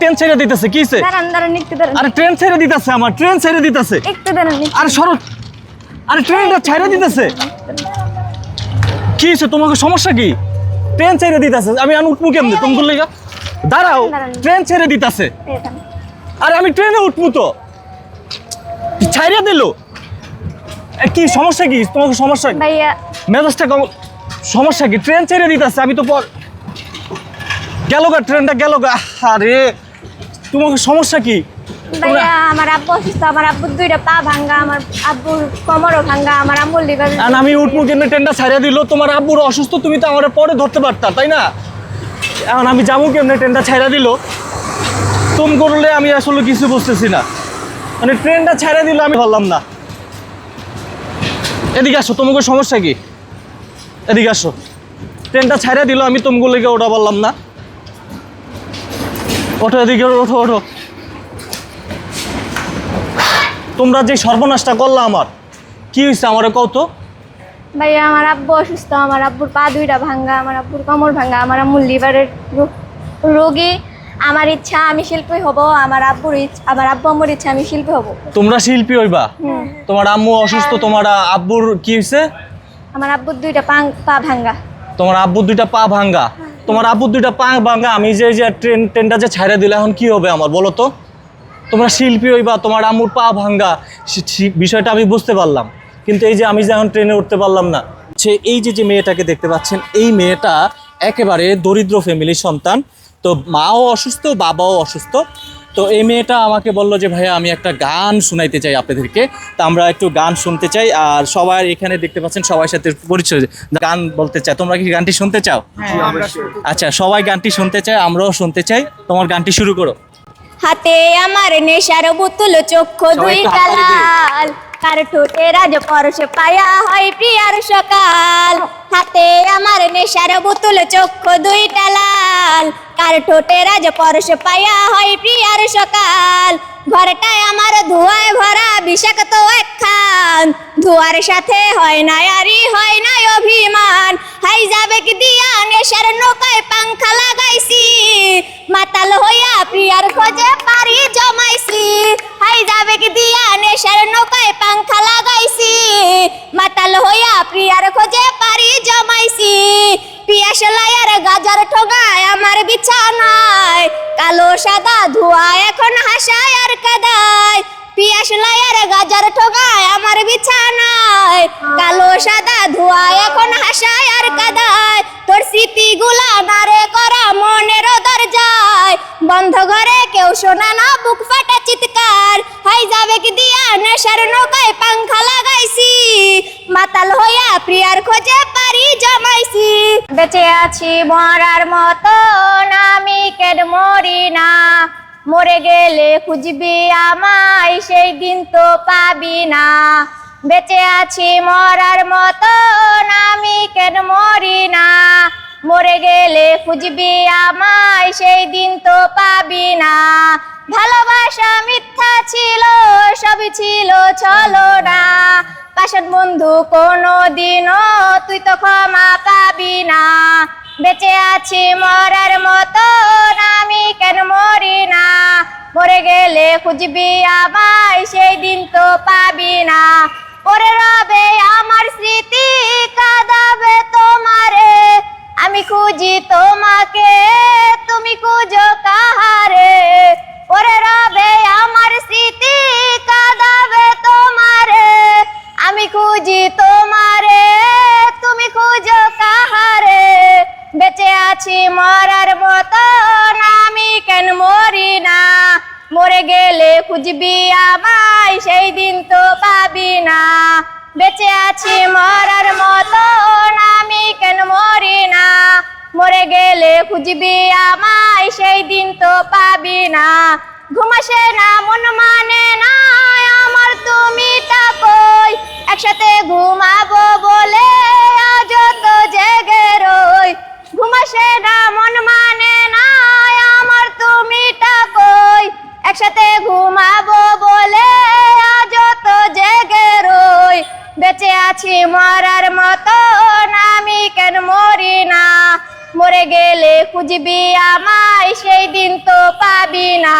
Train ছেড়ে দিতেছে কি হইছে? দাঁড়ান দাঁড়ান একটু দাঁড়ান। আরে ট্রেন ছেড়ে দিতেছে আমার ট্রেন ছেড়ে দিতেছে। একটু দাঁড়ান আরে সরো। আরে ট্রেনটা ছেড়ে দিতেছে। তোমাকে সমস্যা কি? ট্রেন ছেড়ে দিতেছে আমি আমি উঠবো কেমনি? তুমি বললে দাঁড়াও ট্রেন ছেড়ে দিতেছে। আরে আমি ট্রেনে উঠবো তো। ছাইড়া দিল। কি সমস্যা কি? তোমাকে সমস্যা মেজাজটা সমস্যা কি? ট্রেন ছেড়ে দিতেছে আমি তো পর গেল গা ট্রেনটা গেল গা। আরে তোমাকে সমস্যা কি? ভাইয়া আমার আব্বু অসুস্থ আমার আব্বুর দুইটা পা ভাঙ্গা আমার আব্বুর কোমরও ভাঙ্গা আমার আম্মুর লিভার আর আমি উঠবো কেমনে? ট্রেনটা দিল তোমার আব্বুর অসুস্থ তুমি তো আমার পরে ধরতে পারতা তাই না? এখন আমি যাব কেমনে? ট্রেনটা দিল। তুম করলে আমি আসলে কিছু বুঝতেছি না। মানে ট্রেনটা ছাড়া দিল আমি বললাম না। এদিকে আসো তোমাকে সমস্যা কি? এদিকে আসো। ট্রেনটা ছাড়া দিল আমি তুমগুলোকে ওটা বললাম না। ওঠো এদিকে ওঠো ওঠো তোমরা যে সর্বনাশটা করলা আমার কি হয়েছে আমার কত ভাইয়া আমার আব্বু অসুস্থ আমার আব্বুর পা দুইটা ভাঙ্গা আমার আব্বুর কোমর ভাঙ্গা আমার আম্মুর লিভারের রোগী আমার ইচ্ছা আমি শিল্পী হব আমার আব্বুর ইচ্ছা আমার আব্বু আম্মুর ইচ্ছা আমি শিল্পী হব। তোমরা শিল্পী হইবা? হুম। তোমার আম্মু অসুস্থ তোমার আব্বুর কি হয়েছে আমার আব্বুর দুইটা পা- পা ভাঙ্গা। তোমার আব্বুর দুইটা পা ভাঙ্গা। তোমার আপু দুইটা পা ভাঙ্গা আমি যে যে ট্রেন ট্রেনটা যে ছাইড়া দিলে, এখন কি হবে আমার, বলো তো? তোমরা শিল্পী হইবা, তোমার আমুর পা ভাঙ্গা বিষয়টা আমি বুঝতে পারলাম। কিন্তু এই যে আমি যে এখন ট্রেনে উঠতে পারলাম না, সে এই যে যে মেয়েটাকে দেখতে পাচ্ছেন, এই মেয়েটা একেবারে দরিদ্র ফ্যামিলির সন্তান। তো মাও অসুস্থ, বাবাও অসুস্থ। তো এই মেয়েটা আমাকে বলল যে ভাইয়া আমি একটা গান শোনাইতে চাই আপনাদেরকে। তা আমরা একটু গান শুনতে চাই আর সবাই এখানে দেখতে পাচ্ছেন সবার সাথে পরিচয় গান বলতে চাই তোমরা কি গানটি শুনতে চাও? আচ্ছা সবাই গানটি শুনতে চাই আমরাও শুনতে চাই। তোমার গানটি শুরু করো। হাতে আমার নেশার বুতুল চক্ষু দুই। কালাল কার ঠোঁটে রাজ পরশে পায়া হয় প্রিয়ার সকাল? হাতে আমার নেশার বুতুল, চক্ষু দুইটা লাল। কার ঠোঁটে রাজ পরশে পায়া হয় প্রিয়ার সকাল? ঘরটায় আমার ধোঁয়ায় ভরা বিষাক্ত একখান। ধোয়ার সাথে হয় না আরি হয় না অভিমান। হাই যাবে কি দিয়া নেশার নৌকায় পাংখা লাগাইছি? মাতাল হইয়া প্রিয়ার খোঁজে গাজার ঠোঙায় আমার বিছানায়, কালো সাদা ধোয়া এখন হাসায় আর কাদায়। পিয়াস লায়ার গাজার ঠোঙায় আমার বিছানায়, কালো সাদা ধোয়া এখন হাসায় আর কাদায়। তোর স্মৃতিগুলা নারে করা মনের দরজায়, বন্ধ ঘরে কেউ শোনা না, বুক ফাটা চিৎকার। হাই যাবে কি দিয়া নেশার নৌকায় পাংখা লাগাইছি, মাতাল হইয়া প্রিয়ার খোঁজে বেঁচে আছি মরার মতো আমি কেন মরি না? মরে গেলে খুঁজবি আমায়, সেই দিন তো পাবি না। বেঁচে আছি মরার মতো আমি কেন মরি না? মরে গেলে খুঁজবি আমায়, সেই দিন তো পাবি না। ভালোবাসা মিথ্যা ছিল, সবই ছিল, চলো না। পাশান বন্ধু কোনো দিনও তুই তো ক্ষমা পাবি না। বেঁচে আছি মরার মতো আমি কেন মরি না। মরে গেলে খুঁজবি আমায়, সেই দিন তো পাবি না। পরে রবে আমার স্মৃতি, কাঁদাবে তোমারে। আমি খুঁজি তোমাকে, তুমি খুঁজো গেলে খুঁজবি আমায় সেই দিন তো পাবি না। বেঁচে আছি, মরার মতো আমি কেন মরি না? মরে গেলে খুঁজবি আমায় সেই দিন তো পাবি না। ঘুমাসে না, মন মানে না আছি মরার মতো আমি কেন মরি না? মরে গেলে খুঁজবি আমায়, সেই দিন তো পাবি না।